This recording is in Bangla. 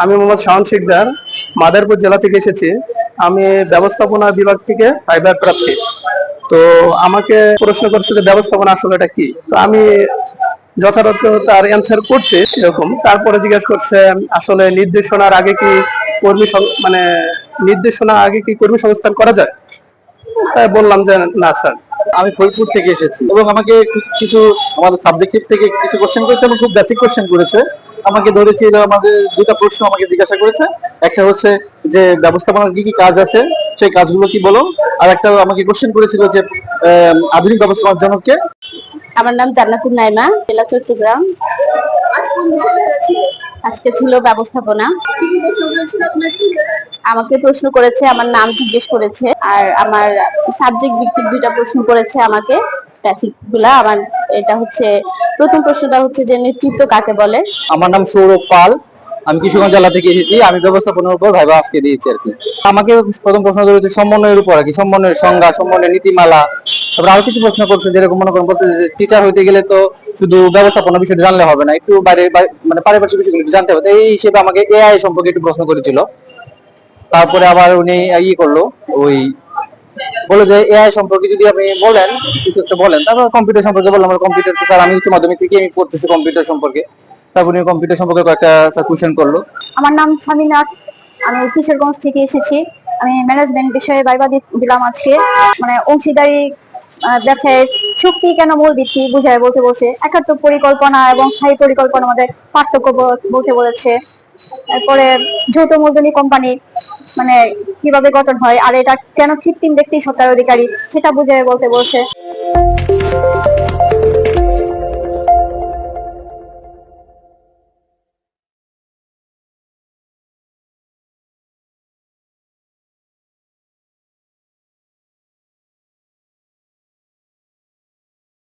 আমি মোহাম্মদ শাহন শিকদার, মাদারপুর জেলা থেকে এসেছি। আমি ব্যবস্থাপনা বিভাগ থেকে ফাইবার প্রার্থী তো আমাকে প্রশ্ন করছে যে ব্যবস্থাপনা আসলে এটা কি? তো আমি যথাযথ তার অ্যান্সার করছি এরকম। তারপরে জিজ্ঞেস করছে, আসলে নির্দেশনার আগে কি কর্মী মানে নির্দেশনা আগে কি কর্মী সংস্থান করা যায়? তাই বললাম যে না, স্যার। আমি ফরিদপুর থেকে এসেছি। এবং আমাকে কিছু- কিছু আমাদের সাবজেক্টিভ থেকে কিছু কোশ্চেন করেছে এবং খুব বেসিক কোশ্চেন করেছে। আমাকে ধরেছিল আমাদের দুটা প্রশ্ন আমাকে জিজ্ঞাসা করেছে। একটা হচ্ছে যে, ব্যবস্থাপনার কি কি কাজ আছে? সেই কাজগুলো কি বলো? আর একটা আমাকে কোশ্চেন করেছিল যে আধুনিক ব্যবস্থাপনার জনককে আমার নাম জান্নাতুন নাইমা, জেলা চট্টগ্রাম। আজকে ছিল ব্যবস্থাপনা। আমাকে প্রশ্ন করেছে, আমার নাম জিজ্ঞেস করেছে, আর আমার সাবজেক্ট ভিত্তিক দুইটা প্রশ্ন করেছে আমাকে। গুলা আমার এটা হচ্ছে, প্রথম প্রশ্নটা হচ্ছে যে নেতৃত্ব কাকে বলে? আমার নাম সৌরভ পাল। আমি কিশোরগঞ্জ জেলা থেকে এসেছি। আমি ব্যবস্থাপনার উপর ভাইবা আজকে দিয়েছি আর কি। আমাকে প্রথম প্রশ্ন ধরেছে সমন্বয়ের উপর আর কি, সমন্বয়ের সংজ্ঞা, সমন্বয়ের নীতিমালা। তারপর আরও কিছু প্রশ্ন করছে, যেরকম মনে করেন বলতে টিচার হইতে গেলে তো শুধু ব্যবস্থাপনা বিষয়টা জানলে হবে না, একটু বাইরে মানে পারিপার্শ্বিক বিষয়গুলো একটু জানতে হবে। এই হিসেবে আমাকে এআই সম্পর্কে একটু প্রশ্ন করেছিল। তারপরে আবার উনি ইয়ে করল, ওই বলে যে এআই সম্পর্কে যদি আপনি বলেন, কিছু একটা বলেন, তারপর কম্পিউটার সম্পর্কে বললাম, আমার কম্পিউটার তো স্যার, আমি উচ্চ মাধ্যমিক থেকে আমি পড়তেছি কম্পিউটার সম্পর্কে। তারপর উনি কম্পিউটার সম্পর্কে কয়েকটা স্যার কোশ্চেন করল। আমার নাম সামিনা আমি কিশোরগঞ্জ থেকে এসেছি। আমি ম্যানেজমেন্ট বিষয়ে বাইবা দিলাম আজকে। মানে অংশীদারি ব্যবসায়ের শক্তি কেন মূল ভিত্তি বুঝায় বলতে বলছে। একাত্তর পরিকল্পনা এবং স্থায়ী পরিকল্পনা আমাদের পার্থক্য বলতে বলেছে। তারপরে যৌথ মূলধনী কোম্পানি মানে কীভাবে গঠন হয়, আর এটা কেন কৃত্রিম ব্যক্তি সত্তার অধিকারী, সেটা বুঝে বলতে বলছে।